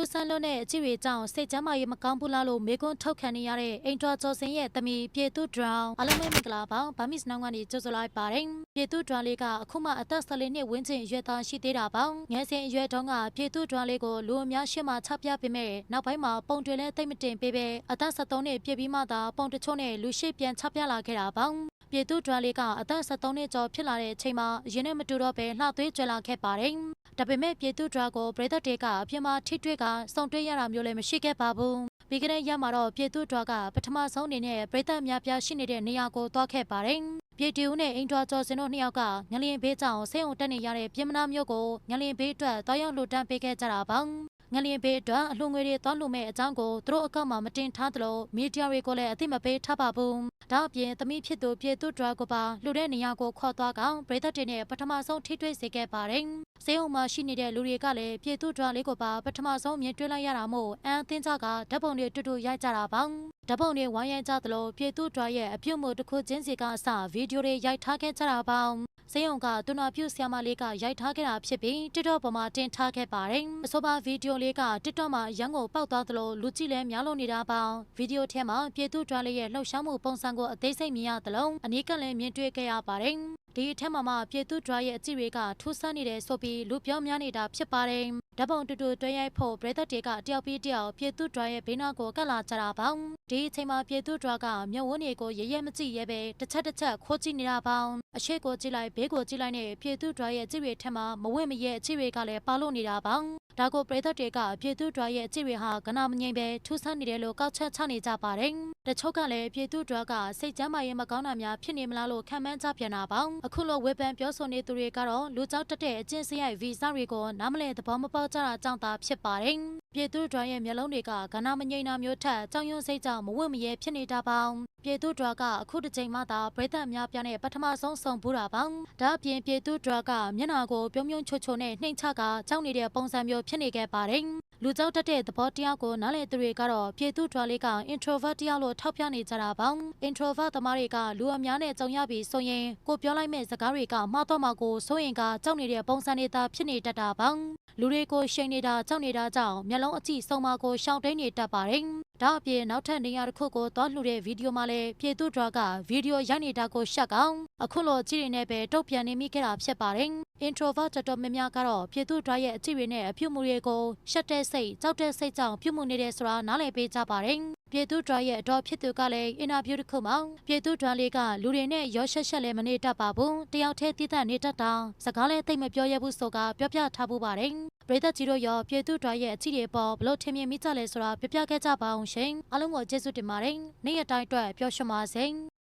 ထူးဆန်းလွန်းတဲ့အကြည့်တွေကြောင့်စိတ်ကျမ်းမာရေးမကောင်းဘူးလားလို့မေကွန်းထုတ်ခံနေရတဲ့အိမ်တော်ကျော်စင်ရဲ့သမီးပြေသူဒရောင်အလုံးမင်္ဂလာပါဗာမစ်နောင်ကနေကြိုဆိုလိုက်ပါတယ်ပြေသူဒရောင်လေးကအခုမှအသက်14နှစ်ဝန်းကျင်အရွယ်သားရှိသေးတာပေါ့ငယ်စဉ်အရွယ်တုန်းကပြေသူဒရောင်လေးကိုလူအများရှေ့မှာချပြပေးမဲ့နောက်ပိုင်းမှာပုံတွေလည်းတိတ်မတင်ပေးပဲအသက်73နှစ်ပြည့်ပြီးမှသာပုံတချို့နဲ့လူရှိပြန်ချပြလာခဲ့တာပေါ့ ပြေသူဒရန်လေးကအသက်73နှစ်ကျော်ဖြစ်လာတဲ့အချိန်မှာရင်းနဲ့မတူတော့ပဲလှသွေးကြွလာခဲ့ပါတယ်။ဒါပေမဲ့ပြေသူဒရာကိုပရိသတ်တွေကအပြင်းမထိတွေ့ကစုံတွေ့ရတာမျိုးလည်းမရှိခဲ့ပါဘူး။ပြီးကြတဲ့ရက်မှာတော့ပြေသူဒရာကပထမဆုံးအနေနဲ့ပရိသတ်များပြားရှိနေတဲ့နေရာကိုသွားခဲ့ပါတယ်။ပြေတီဦးနဲ့အင်ထွာကျော်စင်တို့နှစ်ယောက်ကငလျင်ဘေးကြောင့်ဆေးုံတက်နေရတဲ့ပြင်းမနာမျိုးကိုငလျင်ဘေးအတွက်တောင်းရောက်လှူဒန်းပေးခဲ့ကြတာပါ။ ငလျင်ဘေးအတွက်အလှငွေတွေသွားလို့မဲ့အကြောင်းကိုသူတို့အကောင့်မှာမတင်ထားသလိုမီဒီယာတွေကိုလည်းအသိမပေးထားပါဘူး။ဒါအပြင်သမီးဖြစ်သူပြေသူဒရာကိုပါလှူတဲ့နေရာကိုခေါ်သွားကောင်ပရိသတ်တွေနဲ့ပထမဆုံးထိတွေ့စေခဲ့ပါတယ်။စေုံမှာရှိနေတဲ့လူတွေကလည်းပြေသူဒရာလေးကိုပါပထမဆုံးမြင်တွေ့လိုက်ရတာမို့အန်အသင်းကြကဓာတ်ပုံတွေတူတူရိုက်ကြတာပါ။ဓာတ်ပုံတွေဝိုင်းရိုက်ကြသလိုပြေသူဒရာရဲ့အပြုတ်မှုတစ်ခုချင်းစီကအစဗီဒီယိုတွေရိုက်ထားခဲ့ကြတာပါ။ စေယုံကတူနာပြုတ်ဆီယမလေးကရိုက်ထားခဲ့တာဖြစ်ပြီး TikTok ပေါ်မှာတင်ထားခဲ့ပါတယ်။အဆိုပါဗီဒီယိုလေးက TikTok မှာရန်ကိုပေါက်သွားသလိုလူကြည့်လည်းများလို့နေတာပါ။ဗီဒီယိုထဲမှာပြေသူဒရာလေးရဲ့လှုပ်ရှားမှုပုံစံကိုအသေးစိတ်မြင်ရသလိုအနီးကပ်လည်းမြင်တွေ့ခဲ့ရပါတယ်။ဒီအထက်မှာမှပြေသူဒရာရဲ့အကြည့်တွေကထူးဆန်းနေတယ်ဆိုပြီးလူပြောများနေတာဖြစ်ပါတယ်။ ဓာတ်ပုံတူတူတွဲရိုက်ဖို့ပရိသတ်တွေကတယောက်ပြီးတယောက်ပြေသူဒရာရဲ့ဘေးနားကိုကတ်လာကြတာပါ။ဒီအချိန်မှာပြေသူဒရာကမြုပ်ဝန်းတွေကိုရရဲမကြည့်ရဲပဲတစ်ချက်တစ်ချက်ခိုးကြည့်နေတာပါ။အရှိကိုကြည့်လိုက်ဘေးကိုကြည့်လိုက်နဲ့ပြေသူဒရာရဲ့အကြည့်တွေထက်မှာမဝင့်မရဲအကြည့်တွေကလည်းပါလို့နေတာပါ။ဒါကိုပရိသတ်တွေကပြေသူဒရာရဲ့အကြည့်တွေဟာကနာမငိမ့်ပဲထူးဆန်းနေတယ်လို့ကောက်ချက်ချနေကြပါတယ်။တချို့ကလည်းပြေသူဒရာကစိတ်ကျမ်းမာရေးမကောင်းတာများဖြစ်နေမလားလို့ခံမှန်းကြပြန်တာပါ။အခုလိုဝေဖန်ပြောဆိုနေသူတွေကတော့လူကြောက်တက်တဲ့အကျင့်စရိုက်ဗီဇတွေကိုနားမလည်သဘောမပေါက်ကြတာကြောင့်သာဖြစ်ပါတယ်။ပြေသူဒရာရဲ့မျက်လုံးတွေကကနာမငိမ့်တာမျိုးထက်ကြောင်ရွံ့စိတ်ကြောင့်မဝင့်မရဲဖြစ်နေတာပါ။ပြေသူဒရာကအခုတစ်ချိန်မှသာပရိသတ်များပြားနဲ့ပထမဆုံးဆုံဘူးတာပါ။ဒါအပြင်ပြေသူဒရာကမျက်နှာကိုပြုံးပြုံးချွတ်ချွတ်နဲ့နှိမ်ချကကြောက်နေတဲ့ပုံစံမျိုးဖြစ်နေခဲ့ပါတယ်။လူကြောက်တတ်တဲ့သဘောတရားကိုနားလည်သူတွေကတော့ပြေသူဒရာလေးက introvert တရားလို့ထောက်ပြနေကြတာပါ။ introvert သမားတွေကလူအများနဲ့ကြုံရပြီဆိုရင်ကိုပြောလိုက်မဲ့စကားတွေကမှားတော့မှကိုစိုးရင်ကကြောက်နေတဲ့ပုံစံတွေသာဖြစ်နေတတ်တာပါ။ လူတွေကိုရှိန်နေတာကြောက်နေတာကြောင့်မျက်လုံးအကြည့်ဆုံးမကိုရှောင်တိန်နေတတ်ပါတယ်။ဒါအပြင်နောက်ထပ်နေရာတစ်ခုကိုသွားလှူတဲ့ဗီဒီယိုမှာလည်းပြေသူဒရာကဗီဒီယိုရိုက်နေတာကိုရှက်ကောင်အခုလိုကြည့်နေနဲ့ပဲတုတ်ပြန်နေမိခဲ့တာဖြစ်ပါတယ်။ introvert တော်တော်များများကတော့ပြေသူဒရာရဲ့အကြည့်တွေနဲ့အပြုတ်မှုတွေကိုရှက်တဲ့စိတ်ကြောက်တဲ့စိတ်ကြောင့်ပြုတ်မှုနေတယ်ဆိုတာနားလည်ပေးကြပါတယ်။ ပြေသူဒရာရဲ့အတော်ဖြစ်သူကလည်းအင်တာဗျူးတစ်ခုမှာပြေသူဒရာလေးကလူတွေနဲ့ရောရှက်ရှက်လည်းမနေတတ်ပါဘူး။တယောက်တည်းတည်တတ်နေတတ်တာစကားလည်းသိမပြောရဘူးဆိုကပြောပြထားဖို့ပါတယ်။ပရိသတ်ကြီးတို့ရောပြေသူဒရာရဲ့အကြည့်တွေပေါ်ဘလို့ထင်မြင်မိကြလဲဆိုတာပြပြခဲ့ကြပါအောင်ရှင်။အားလုံးကိုကျေးဇူးတင်ပါတယ်။နေ့ရက်တိုင်းအတွက်ပျော်ရွှင်ပါစေ။